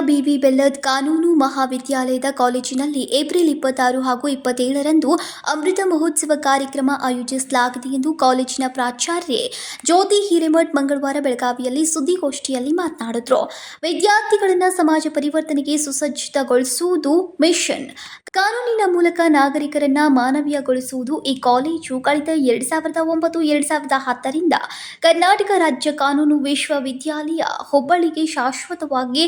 B V ಬೆಲ್ಲದ್ ಕಾನೂನು ಮಹಾವಿದ್ಯಾಲಯದ ಕಾಲೇಜಿನಲ್ಲಿ ಏಪ್ರಿಲ್ ಇಪ್ಪತ್ತಾರು ಹಾಗೂ ಇಪ್ಪತ್ತೇಳರಂದು ಅಮೃತ ಮಹೋತ್ಸವ ಕಾರ್ಯಕ್ರಮ ಆಯೋಜಿಸಲಾಗಿದೆ ಎಂದು ಕಾಲೇಜಿನ ಪ್ರಾಚಾರ್ಯ ಜ್ಯೋತಿ ಹಿರೇಮಠ್ ಮಂಗಳವಾರ ಬೆಳಗಾವಿಯಲ್ಲಿ ಸುದ್ದಿಗೋಷ್ಠಿಯಲ್ಲಿ ಮಾತನಾಡಿದರು. ವಿದ್ಯಾರ್ಥಿಗಳನ್ನು ಸಮಾಜ ಪರಿವರ್ತನೆಗೆ ಸುಸಜ್ಜಿತಗೊಳಿಸುವುದು ಮಿಷನ್. ಕಾನೂನಿನ ಮೂಲಕ ನಾಗರಿಕರನ್ನ ಮಾನವೀಯಗೊಳಿಸುವುದು ಈ ಕಾಲೇಜು ಕಳೆದ ಎರಡ್ ಸಾವಿರದ ಒಂಬತ್ತು, ಎರಡ್ ಸಾವಿರದ ಹತ್ತರಿಂದ ಕರ್ನಾಟಕ ರಾಜ್ಯ ಕಾನೂನು ವಿಶ್ವವಿದ್ಯಾಲಯ ಹುಬ್ಬಳ್ಳಿಗೆ ಶಾಶ್ವತವಾಗಿ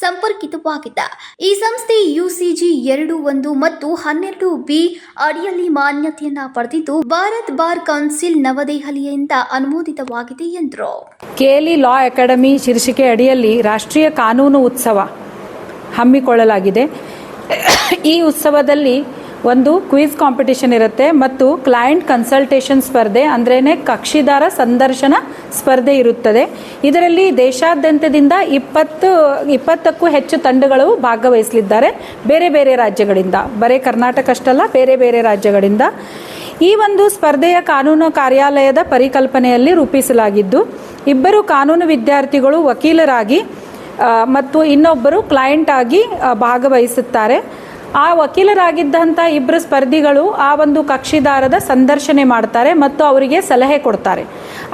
ಸಂಪರ್ಕಿತವಾಗಿದೆ ಈ ಸಂಸ್ಥೆ ಯುಸಿಜಿ ಎರಡು ಒಂದು ಮತ್ತು ಹನ್ನೆರಡು ಬಿ ಅಡಿಯಲ್ಲಿ ಮಾನ್ಯತೆಯನ್ನ ಪಡೆದಿದ್ದು, ಭಾರತ್ ಬಾರ್ ಕೌನ್ಸಿಲ್ ನವದೆಹಲಿಯಿಂದ ಅನುಮೋದಿತವಾಗಿದೆ ಎಂದರು. ಕೇಲಿ ಲಾ ಅಕಾಡೆಮಿ ಶೀರ್ಷಿಕೆ ಅಡಿಯಲ್ಲಿ ರಾಷ್ಟ್ರೀಯ ಕಾನೂನು ಉತ್ಸವ ಹಮ್ಮಿಕೊಳ್ಳಲಾಗಿದೆ. ಈ ಉತ್ಸವದಲ್ಲಿ ಒಂದು ಕ್ವಿಜ್ ಕಾಂಪಿಟಿಷನ್ ಇರುತ್ತೆ ಮತ್ತು ಕ್ಲೈಂಟ್ ಕನ್ಸಲ್ಟೇಷನ್ ಸ್ಪರ್ಧೆ ಅಂದ್ರೇ ಕಕ್ಷಿದಾರ ಸಂದರ್ಶನ ಸ್ಪರ್ಧೆ ಇರುತ್ತದೆ. ಇದರಲ್ಲಿ ದೇಶಾದ್ಯಂತದಿಂದ ಇಪ್ಪತ್ತು, ಇಪ್ಪತ್ತಕ್ಕೂ ಹೆಚ್ಚು ತಂಡಗಳು ಭಾಗವಹಿಸಲಿದ್ದಾರೆ. ಬೇರೆ ಬೇರೆ ರಾಜ್ಯಗಳಿಂದ. ಬರೀ ಕರ್ನಾಟಕ ಅಷ್ಟಲ್ಲ, ಬೇರೆ ಬೇರೆ ರಾಜ್ಯಗಳಿಂದ. ಈ ಒಂದು ಸ್ಪರ್ಧೆಯ ಕಾನೂನು ಕಾರ್ಯಾಲಯದ ಪರಿಕಲ್ಪನೆಯಲ್ಲಿ ರೂಪಿಸಲಾಗಿದ್ದು, ಇಬ್ಬರು ಕಾನೂನು ವಿದ್ಯಾರ್ಥಿಗಳು ವಕೀಲರಾಗಿ ಮತ್ತು ಇನ್ನೊಬ್ಬರು ಕ್ಲೈಂಟ್ ಆಗಿ ಭಾಗವಹಿಸುತ್ತಾರೆ. ಆ ವಕೀಲರಾಗಿದ್ದಂಥ ಇಬ್ಬರು ಸ್ಪರ್ಧಿಗಳು ಆ ಒಂದು ಕಕ್ಷಿದಾರದ ಸಂದರ್ಶನೆ ಮಾಡ್ತಾರೆ ಮತ್ತು ಅವರಿಗೆ ಸಲಹೆ ಕೊಡ್ತಾರೆ.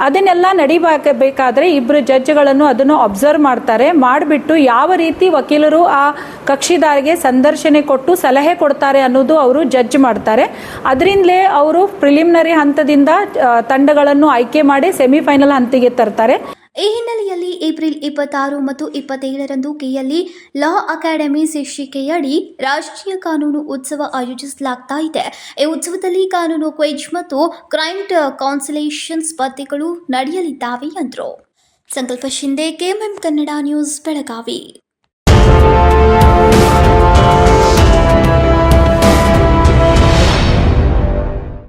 ಅದನ್ನೆಲ್ಲ ನಡಿಬೇಕಾದ್ರೆ ಇಬ್ಬರು ಜಡ್ಜ್ಗಳನ್ನು ಅದನ್ನು ಅಬ್ಸರ್ವ್ ಮಾಡ್ತಾರೆ. ಮಾಡಿಬಿಟ್ಟು ಯಾವ ರೀತಿ ವಕೀಲರು ಆ ಕಕ್ಷಿದಾರಿಗೆ ಸಂದರ್ಶನೆ ಕೊಟ್ಟು ಸಲಹೆ ಕೊಡ್ತಾರೆ ಅನ್ನೋದು ಅವರು ಜಡ್ಜ್ ಮಾಡ್ತಾರೆ. ಅದರಿಂದಲೇ ಅವರು ಪ್ರಿಲಿಮಿನರಿ ಹಂತದಿಂದ ತಂಡಗಳನ್ನು ಆಯ್ಕೆ ಮಾಡಿ ಸೆಮಿಫೈನಲ್ ಹಂತಿಗೆ ತರ್ತಾರೆ. ಈ ಹಿನ್ನೆಲೆಯಲ್ಲಿ ಏಪ್ರಿಲ್ ಇಪ್ಪತ್ತಾರು ಮತ್ತು ಇಪ್ಪತ್ತೇಳರಂದು ಕೆಯಲ್ಲಿ ಲಾ ಅಕಾಡೆಮಿ ಶೀರ್ಷಿಕೆಯಡಿ ರಾಷ್ಟ್ರೀಯ ಕಾನೂನು ಉತ್ಸವ ಆಯೋಜಿಸಲಾಗ್ತಾ ಇದೆ. ಈ ಉತ್ಸವದಲ್ಲಿ ಕಾನೂನು ಕ್ವಿಜ್ ಮತ್ತು ಕ್ರೈಮ್ ಕೌನ್ಸಿಲೇಷನ್ ಸ್ಪರ್ಧೆಗಳು ನಡೆಯಲಿದ್ದಾವೆ ಎಂದರು. Sankalp Shinde KMM Kannada news, Belagavi.